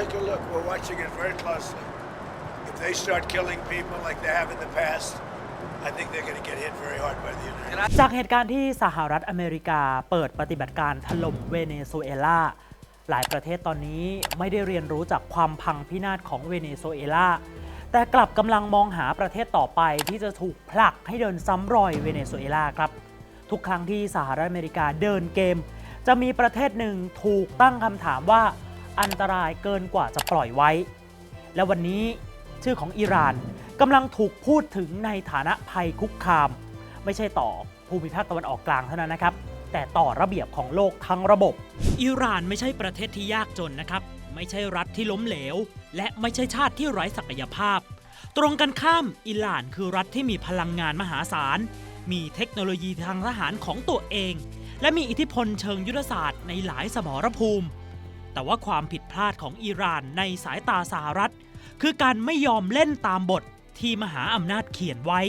take a look. We're watching it very closely. If they start killing people like they have in the past, I think they're going to get hit very hard by the United States. จากเหตุการณ์ที่สหรัฐอเมริกาเปิดปฏิบัติการถล่มเวเนซุเอลา หลายประเทศตอนนี้ไม่ได้เรียนรู้จากความพังพินาศของเวเนซุเอลา แต่กลับกำลังมองหาประเทศต่อไปที่จะถูกผลักให้เดินซ้ำรอยเวเนซุเอลาครับ ทุกครั้งที่สหรัฐอเมริกาเดินเกม จะมีประเทศหนึ่งถูกตั้งคำถามว่า อันตรายเกินกว่าจะปล่อยไว้ และวันนี้ชื่อของอิหร่านกำลังถูกพูดถึงในฐานะภัยคุกคาม ไม่ใช่ต่อภูมิภาคตะวันออกกลางเท่านั้นนะครับ แต่ต่อระเบียบของโลกทั้งระบบ อิหร่านไม่ใช่ประเทศที่ยากจนนะครับ ไม่ใช่รัฐที่ล้มเหลว และไม่ใช่ชาติที่ไร้ศักยภาพ ตรงกันข้ามอิหร่านคือรัฐที่มีพลังงานมหาศาล มีเทคโนโลยีทางทหารของตัวเอง และมีอิทธิพลเชิงยุทธศาสตร์ในหลายสมรภูมิ แต่ว่าความผิดพลาดของอิหร่านในสายตาสหรัฐ คือการไม่ยอมเล่นตามบทที่มหาอำนาจเขียนไว้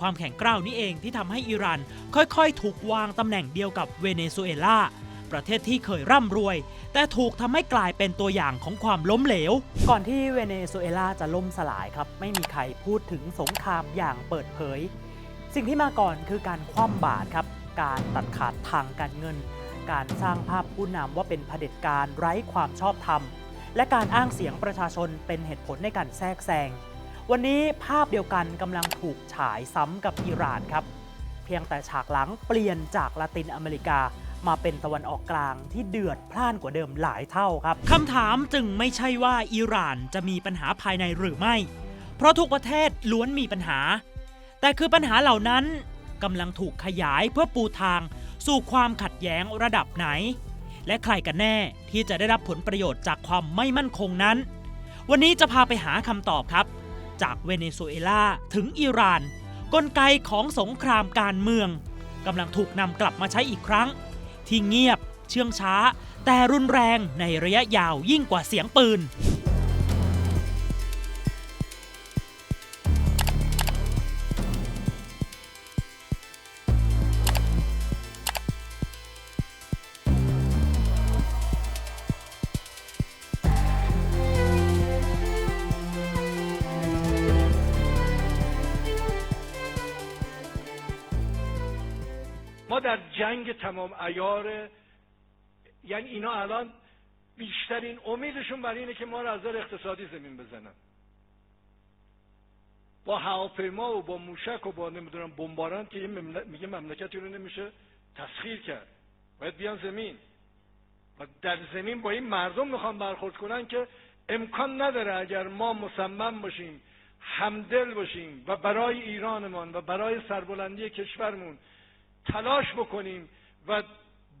ความแข็งกร้าวนี้เองที่ทำให้อิหร่านค่อยๆ ถูกวางตำแหน่งเดียวกับเวเนซุเอลาประเทศที่เคยร่ำรวย แต่ถูกทำให้กลายเป็นตัวอย่างของความล้มเหลว ก่อนที่เวเนซุเอลาจะล่มสลายครับ ไม่มีใครพูดถึงสงครามอย่างเปิดเผย สิ่งที่มาก่อนคือการคว่ำบาตรครับ การตัดขาดทางการเงิน การสร้างภาพผู้นำว่าเป็นเผด็จการไร้ความชอบธรรม และการอ้างเสียงประชาชนเป็นเหตุผลในการแทรกแซง วันนี้ภาพเดียวกันกำลังถูกฉายซ้ำกับอิหร่านครับ เพียงแต่ฉากหลังเปลี่ยนจากละตินอเมริกามาเป็นตะวันออกกลางที่เดือดพล่านกว่าเดิมหลายเท่าครับคำถามจึงไม่ใช่ว่าอิหร่านจะมีปัญหาภายในหรือไม่ เพราะทุกประเทศล้วนมีปัญหา แต่คือปัญหาเหล่านั้น กำลังถูกขยายเพื่อปูทาง สู่ความขัดแย้งระดับไหน และใครกันแน่ที่จะได้รับผลประโยชน์จากความไม่มั่นคงนั้น วันนี้จะพาไปหาคำตอบครับ จากเวเนซุเอลาถึงอิหร่าน กลไกของสงครามการเมืองกำลังถูกนำกลับมาใช้อีกครั้ง ที่เงียบเชื่องช้า แต่รุนแรงในระยะยาวยิ่งกว่าเสียงปืน ما در جنگ تمام ایار یعنی اینا الان بیشترین امیدشون برای اینه که ما رو از اقتصادی زمین بزنن. با هواپیما و با موشک و با نمی‌دونم بمباران که این ممل... میگه مملکتی رو نمیشه تسخیر کرد. باید بیان زمین. و در زمین با این مردم می‌خوان برخورد کنن که امکان نداره اگر ما مصمم باشیم همدل باشیم و برای ایرانمان و برای سربلندی کشورمون تلاش بکنیم و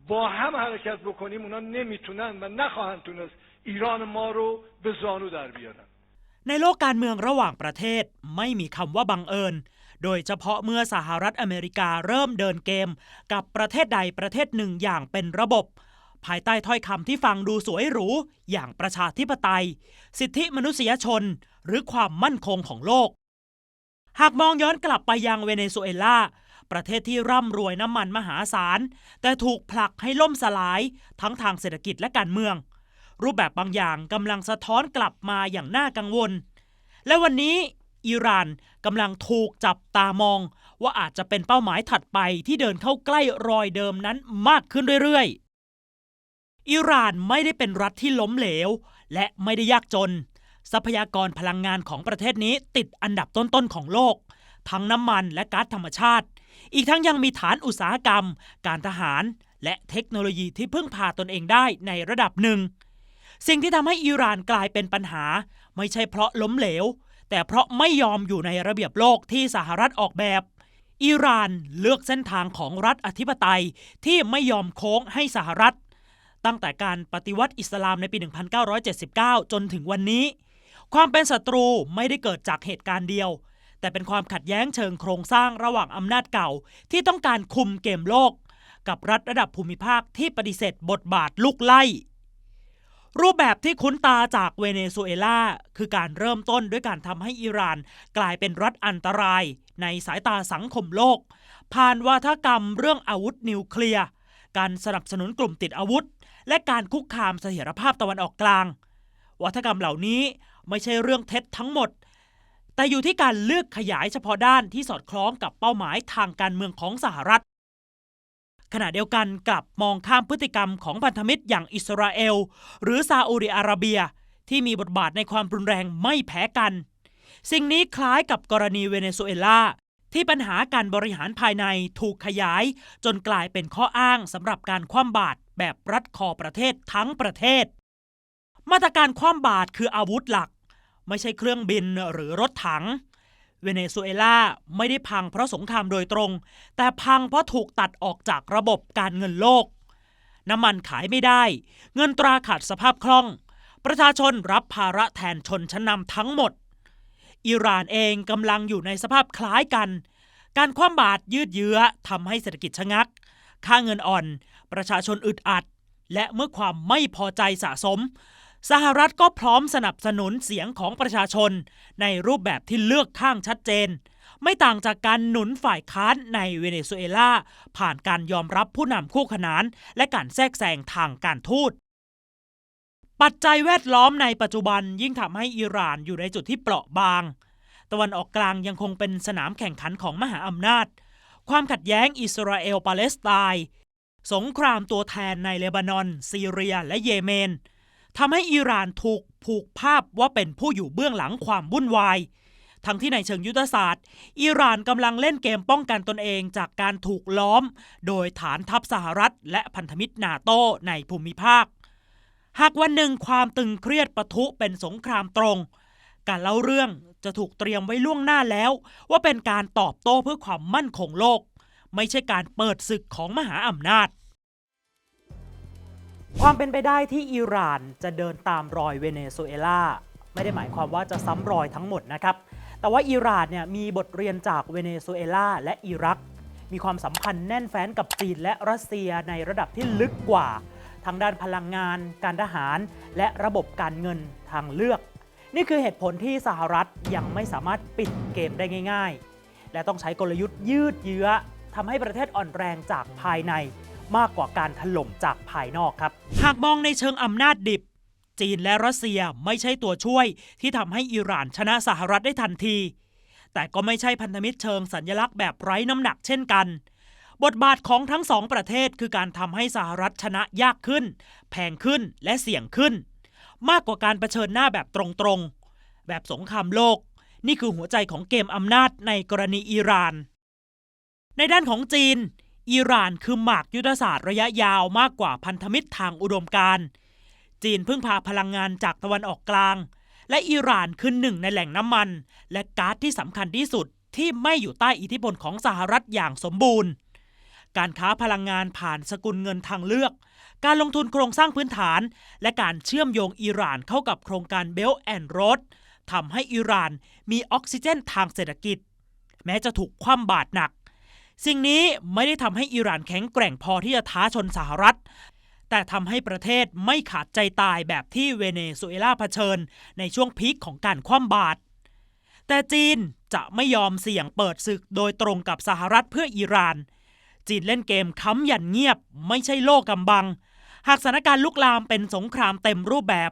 با هم حرکت بکنیم اونا نمیتونن و نخواهند تونست ایران ما رو به زانو در بیارن ในโลกการเมืองระหว่างประเทศไม่มีคำว่าบังเอิญ โดยเฉพาะเมื่อสหรัฐอเมริกาเริ่มเดินเกม กับประเทศใดประเทศหนึ่งอย่างเป็นระบบ ภายใต้ถ้อยคำที่ฟังดูสวยหรู อย่างประชาธิปไตย สิทธิมนุษยชน หรือความมั่นคงของโลก หากมองย้อนกลับไปยังเวเนซุเอลา ประเทศที่ร่ำรวยน้ำมันมหาศาล แต่ถูกผลักให้ล่มสลายทั้งทางเศรษฐกิจและการเมือง รูปแบบบางอย่างกำลังสะท้อนกลับมาอย่างน่ากังวล และวันนี้อิหร่านกำลังถูกจับตามอง ว่าอาจจะเป็นเป้าหมายถัดไปที่เดินเข้าใกล้รอยเดิมนั้นมากขึ้นเรื่อยๆ อิหร่านไม่ได้เป็นรัฐที่ล้มเหลว และไม่ได้ยากจน ทรัพยากรพลังงานของประเทศนี้ติดอันดับต้นๆของโลก ทั้งน้ำมันและก๊าซธรรมชาติ อีกทั้งยังมีฐานอุตสาหกรรม การทหาร และเทคโนโลยีที่พึ่งพาตนเองได้ในระดับหนึ่ง สิ่งที่ทำให้อิหร่านกลายเป็นปัญหา ไม่ใช่เพราะล้มเหลว แต่เพราะไม่ยอมอยู่ในระเบียบโลกที่สหรัฐออกแบบ อิหร่านเลือกเส้นทางของรัฐอธิปไตยที่ไม่ยอมโค้งให้สหรัฐ ตั้งแต่การปฏิวัติอิสลามในปี 1979 จนถึงวันนี้ ความเป็นศัตรูไม่ได้เกิดจากเหตุการณ์เดียว แต่เป็นความขัดแย้งเชิงโครงสร้างระหว่างอำนาจเก่า ที่ต้องการคุมเกมโลก กับรัฐระดับภูมิภาคที่ปฏิเสธบทบาทลุกไล่ รูปแบบที่คุ้นตาจากเวเนซุเอลาคือการเริ่มต้นด้วยการทำให้อิหร่านกลายเป็นรัฐอันตราย ในสายตาสังคมโลก ผ่านวาทกรรมเรื่องอาวุธนิวเคลียร์การสนับสนุนกลุ่มติดอาวุธ และการคุกคามเสถียรภาพตะวันออกกลาง วัฒกรรมเหล่านี้ไม่ใช่เรื่องเท็จทั้งหมด แต่อยู่ที่การเลือกขยายเฉพาะด้านที่สอดคล้องกับเป้าหมายทางการเมืองของสหรัฐ ขณะเดียวกันกลับมองข้ามพฤติกรรมของพันธมิตรอย่างอิสราเอล หรือซาอุดิอาระเบีย ที่มีบทบาทในความรุนแรงไม่แพ้กัน สิ่งนี้คล้ายกับกรณีเวเนซุเอลาที่ปัญหาการบริหารภายในถูกขยาย จนกลายเป็นข้ออ้างสำหรับการคว่ำบาตรแบบรัดคอประเทศทั้งประเทศ มาตรการคว่ำบาตรคืออาวุธหลัก ไม่ใช่เครื่องบินหรือรถถัง เวเนซุเอลาไม่ได้พังเพราะสงครามโดยตรง แต่พังเพราะถูกตัดออกจากระบบการเงินโลก น้ำมันขายไม่ได้ เงินตราขาดสภาพคล่อง ประชาชนรับภาระแทนชนชั้นนำทั้งหมด อิหร่านเองกำลังอยู่ในสภาพคล้ายกัน การคว่ำบาตรยืดเยื้อทำให้เศรษฐกิจชะงัก ค่าเงินอ่อน ประชาชนอึดอัดและเมื่อความไม่พอใจสะสม สหรัฐก็พร้อมสนับสนุนเสียงของประชาชน ในรูปแบบที่เลือกข้างชัดเจน ไม่ต่างจากการหนุนฝ่ายค้านในเวเนซุเอลาผ่านการยอมรับผู้นำคู่ขนาน และการแทรกแซงทางการทูตปัจจัยแวดล้อมในปัจจุบันยิ่งทำให้อิหร่านอยู่ในจุดที่เปราะบาง ตะวันออกกลางยังคงเป็นสนามแข่งขันของมหาอำนาจ ความขัดแย้งอิสราเอลปาเลสไตน์สงครามตัวแทนในเลบานอน ซีเรียและเยเมน ทำให้อิหร่านถูกผูกภาพว่าเป็นผู้อยู่เบื้องหลังความวุ่นวาย ทั้งที่ในเชิงยุทธศาสตร์ อิหร่านกำลังเล่นเกมป้องกันตนเองจากการถูกล้อม โดยฐานทัพสหรัฐ และพันธมิตรนาโตในภูมิภาค หากวันหนึ่งความตึงเครียดปะทุเป็นสงครามตรง การเล่าเรื่องจะถูกเตรียมไว้ล่วงหน้าแล้ว ว่าเป็นการตอบโต้เพื่อความมั่นคงโลก ไม่ใช่การเปิดศึกของมหาอำนาจ ความเป็นไปได้ที่อิหร่านจะเดินตามรอยเวเนซุเอลาไม่ได้หมายความว่าจะซ้ำรอยทั้งหมดนะครับ แต่ว่าอิหร่านเนี่ยมีบทเรียนจากเวเนซุเอลาและอิรัก มีความสัมพันธ์แน่นแฟ้นกับจีนและรัสเซียในระดับที่ลึกกว่า ทางด้านพลังงาน การทหาร และระบบการเงินทางเลือก นี่คือเหตุผลที่สหรัฐยังไม่สามารถปิดเกมได้ง่าย ๆ และต้องใช้กลยุทธ์ยืดเยื้อทำให้ประเทศอ่อนแรงจากภายใน มากกว่าการถล่มจากภายนอกครับ หากมองในเชิงอำนาจดิบ จีนและรัสเซียไม่ใช่ตัวช่วยที่ทำให้อิหร่านชนะสหรัฐได้ทันที แต่ก็ไม่ใช่พันธมิตรเชิงสัญญลักษณ์แบบไร้น้ำหนักเช่นกัน บทบาทของทั้งสองประเทศคือการทำให้สหรัฐชนะยากขึ้น แพงขึ้นและเสี่ยงขึ้น มากกว่าการเผชิญหน้าแบบตรงๆ แบบสงครามโลก นี่คือหัวใจของเกมอำนาจในกรณีอิหร่านในด้านของจีน อิหร่านคือหมากยุทธศาสตร์ระยะยาวมากกว่าพันธมิตรทางอุดมการณ์จีนพึ่งพาพลังงานจากตะวันออกกลาง และอิหร่านคือหนึ่งในแหล่งน้ำมัน และก๊าซที่สำคัญที่สุดที่ไม่อยู่ใต้อิทธิพลของสหรัฐอย่างสมบูรณ์ การค้าพลังงานผ่านสกุลเงินทางเลือก การลงทุนโครงสร้างพื้นฐาน และการเชื่อมโยงอิหร่านเข้ากับโครงการ Belt and Road ทำให้อิหร่านมีออกซิเจนทางเศรษฐกิจ แม้จะถูกคว่ำบาตรหนัก สิ่งนี้ไม่ได้ทำให้อิหร่านแข็งแกร่งพอที่จะท้าชนสหรัฐ แต่ทำให้ประเทศไม่ขาดใจตายแบบที่เวเนซุเอลาเผชิญ ในช่วงพีคของการคว่ำบาตรแต่จีนจะไม่ยอมเสี่ยงเปิดศึกโดยตรงกับสหรัฐเพื่ออิหร่าน จีนเล่นเกมค้ำยันเงียบ ไม่ใช่โลกกำบัง หากสถานการณ์ลุกลามเป็นสงครามเต็มรูปแบบ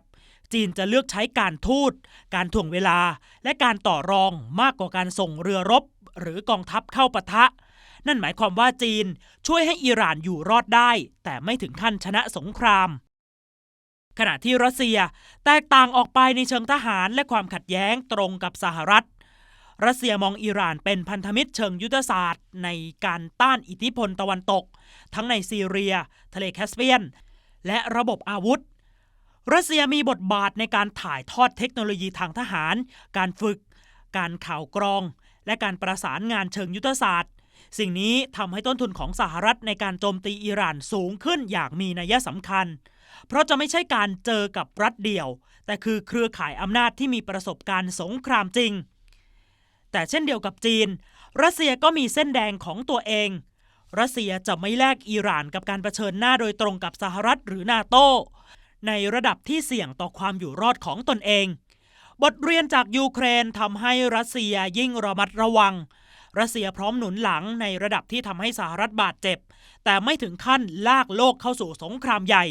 จีนจะเลือกใช้การทูตการถ่วงเวลา และการต่อรองมากกว่าการส่งเรือรบ หรือกองทัพเข้าปะทะ นั่นหมายความว่าจีนช่วยให้อิหร่านอยู่รอดได้ แต่ไม่ถึงขั้นชนะสงคราม ขณะที่รัสเซียแตกต่างออกไปในเชิงทหารและความขัดแย้งตรงกับสหรัฐ รัสเซียมองอิหร่านเป็นพันธมิตรเชิงยุทธศาสตร์ ในการต้านอิทธิพลตะวันตก ทั้งในซีเรีย ทะเลแคสเปียน และระบบอาวุธรัสเซียมีบทบาทในการถ่ายทอดเทคโนโลยีทางทหาร การฝึก การข่าวกรอง และการประสานงานเชิงยุทธศาสตร์ สิ่งนี้ทำให้ต้นทุนของสหรัฐในการโจมตีอิหร่านสูงขึ้นอย่างมีนัยสำคัญ เพราะจะไม่ใช่การเจอกับรัฐเดี่ยว แต่คือเครือข่ายอำนาจที่มีประสบการณ์สงครามจริง แต่เช่นเดียวกับจีน รัสเซียก็มีเส้นแดงของตัวเอง รัสเซียจะไม่แลกอิหร่านกับการรเผชิญหน้าโดยตรงกับสหรัฐหรือนาโตในระดับที่เสี่ยงต่อความอยู่รอดของตนเอง บทเรียนจากยูเครนทำให้รัสเซียยิ่งระมัดระวัง รัสเซียพร้อมหนุนหลังในระดับที่ทำให้สหรัฐบาดเจ็บ แต่ไม่ถึงขั้นลากโลกเข้าสู่สงครามใหญ่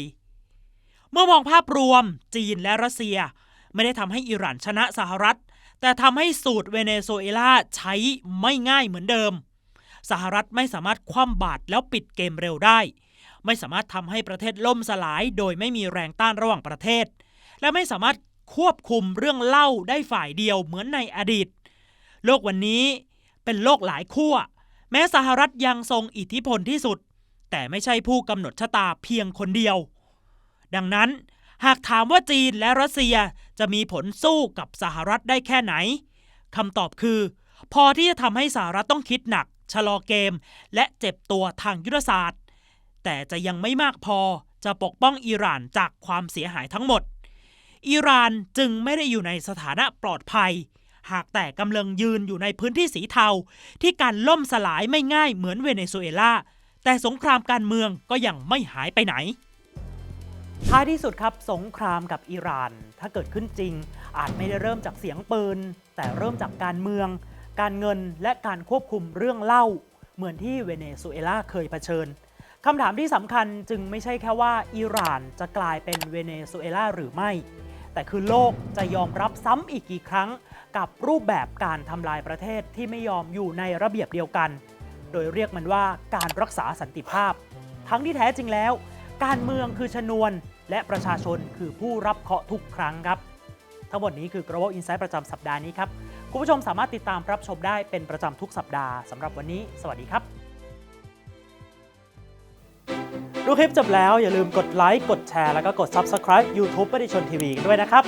เมื่อมองภาพรวม จีนและรัสเซีย ไม่ได้ทำให้อิหร่านชนะสหรัฐ แต่ทำให้สูตรเวเนซุเอลาใช้ไม่ง่ายเหมือนเดิม สหรัฐไม่สามารถคว่ำบาตรแล้วปิดเกมเร็วได้ ไม่สามารถทำให้ประเทศล่มสลาย โดยไม่มีแรงต้านระหว่างประเทศ และไม่สามารถควบคุมเรื่องเล่าได้ฝ่ายเดียวเหมือนในอดีต โลกวันนี้ เป็นโลกหลายขั้ว แม้สหรัฐยังทรงอิทธิพลที่สุด แต่ไม่ใช่ผู้กำหนดชะตาเพียงคนเดียว ดังนั้นหากถามว่าจีนและรัสเซียจะมีผลสู้กับสหรัฐได้แค่ไหนคำตอบคือ พอที่จะทำให้สหรัฐต้องคิดหนัก ชะลอเกม และเจ็บตัวทางยุทธศาสตร์ แต่จะยังไม่มากพอจะปกป้องอิหร่านจากความเสียหายทั้งหมด อิหร่านจึงไม่ได้อยู่ในสถานะปลอดภัย หากแต่กำลังยืนอยู่ในพื้นที่สีเทา ที่การล่มสลายไม่ง่ายเหมือนเวเนซุเอลา แต่สงครามการเมืองก็ยังไม่หายไปไหน ท้ายที่สุดครับสงครามกับอิหร่าน ถ้าเกิดขึ้นจริง อาจไม่ได้เริ่มจากเสียงปืน แต่เริ่มจากการเมือง การเงินและการควบคุมเรื่องเล่า เหมือนที่เวเนซุเอลาเคยเผชิญคำถามที่สำคัญจึงไม่ใช่แค่ว่าอิหร่านจะกลายเป็นเวเนซุเอลาหรือไม่ แต่คือโลกจะยอมรับซ้ำอีกกี่ครั้ง กับรูปแบบการทำลายประเทศที่ไม่ยอมอยู่ในระเบียบเดียวกัน โดยเรียกมันว่าการรักษาสันติภาพ ทั้งที่แท้จริงแล้ว การเมืองคือชนวน และประชาชนคือผู้รับเคาะทุกครั้งครับ ทั้งหมดนี้คือ Global Insight ประจำสัปดาห์นี้ครับคุณผู้ชมสามารถติดตามรับชมได้เป็นประจำทุกสัปดาห์สำหรับวันนี้ สวัสดีครับ ดูคลิปจบแล้วอย่าลืมกดไลค์กดแชร์แล้วก็กด Subscribe YouTube ปฏิชนทีวีกันด้วยนะครับ